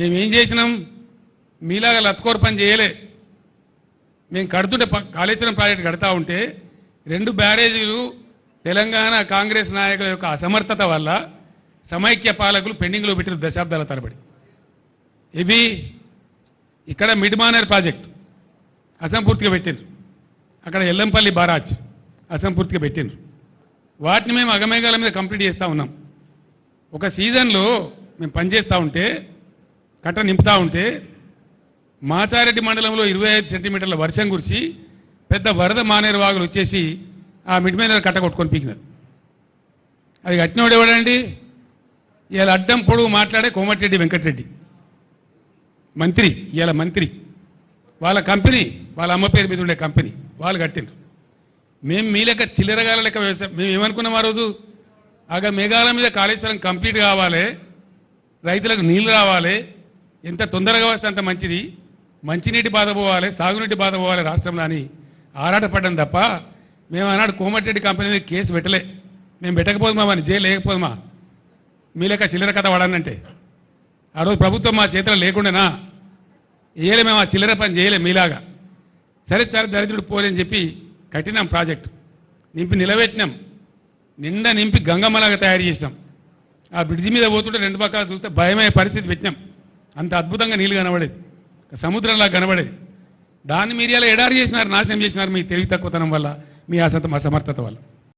మేమేం చేసినాం? మీలాగా లత్కోర్ పని చేయలే. మేము కడుతుంటే కాళేశ్వరం ప్రాజెక్టు కడతా ఉంటే రెండు బ్యారేజీలు తెలంగాణ కాంగ్రెస్ నాయకుల యొక్క అసమర్థత వల్ల సమైక్య పాలకులు పెండింగ్లో పెట్టిన దశాబ్దాల తరబడి. ఇవి ఇక్కడ మిడ్మానర్ ప్రాజెక్ట్. అసంపూర్తిగా పెట్టిండ్రు అక్కడ ఎల్లంపల్లి బారాజ్ అసంపూర్తిగా పెట్టిండ్రు వాటిని మేము అగమేఘాల మీద కంప్లీట్ చేస్తూ ఉన్నాం. ఒక సీజన్లో మేము పనిచేస్తూ ఉంటే కట్ట నింపుతా ఉంటే మాచారెడ్డి మండలంలో ఇరవై ఐదు సెంటీమీటర్ల వర్షం కురిసి పెద్ద వరద మానేరు వాగులు వచ్చేసి ఆ మిడ్మైనర్ కట్ట కొట్టుకొని పీకినారు. అది కట్టినోడు ఎవడండి? ఇవాళ అడ్డం పొడుగు మాట్లాడే కోమటిరెడ్డి వెంకటరెడ్డి. మంత్రి ఇలా మంత్రి. వాళ్ళ కంపెనీ వాళ్ళ అమ్మ పేరు మీద ఉండే కంపెనీ. వాళ్ళు కట్టిండ్రు. మేము మీ లెక్క చిల్లరగాల లెక్క వ్యవసాయం మేము ఏమనుకున్నాం ఆ రోజు? ఆగ మేఘాల మీద కాళేశ్వరం కంప్లీట్ కావాలి రైతులకు నీళ్ళు రావాలి ఎంత తొందరగా వస్తే అంత మంచిది. మంచినీటి బాధ పోవాలి సాగునీటి బాధ పోవాలి రాష్ట్రంలో అని ఆరాటపడ్డం తప్ప మేము ఆనాడు కోమటిరెడ్డి కంపెనీ మీద కేసు పెట్టలే. మేము పెట్టకపోదుమా అని జైలు లేకపోదుమా మీ లెక్క చిల్లర కథ వాడానంటే ఆ రోజు ప్రభుత్వం మా చేతిలో లేకుండానా వేయలే మేము ఆ చిల్లర పని చేయలే మీలాగా. సరే సరే దరిద్రుడు పోలేని చెప్పి కట్టినాం ప్రాజెక్టు. నింపి నిలబెట్టినాం. నిండా నింపి గంగమ్మలాగా తయారు చేసినాం. ఆ బ్రిడ్జి మీద పోతుంటే రెండు పక్కల చూస్తే భయమయ్యే పరిస్థితి పెట్టినాం. అంత అద్భుతంగా నీళ్ళు కనబడేది. సముద్రంలా కనబడేది. దాన్ని మీరు ఇలా ఎడారి చేసినారు నాశనం చేసినారు మీ తెలివి తక్కువతనం వల్ల మీ అసత అసమర్థత వల్ల.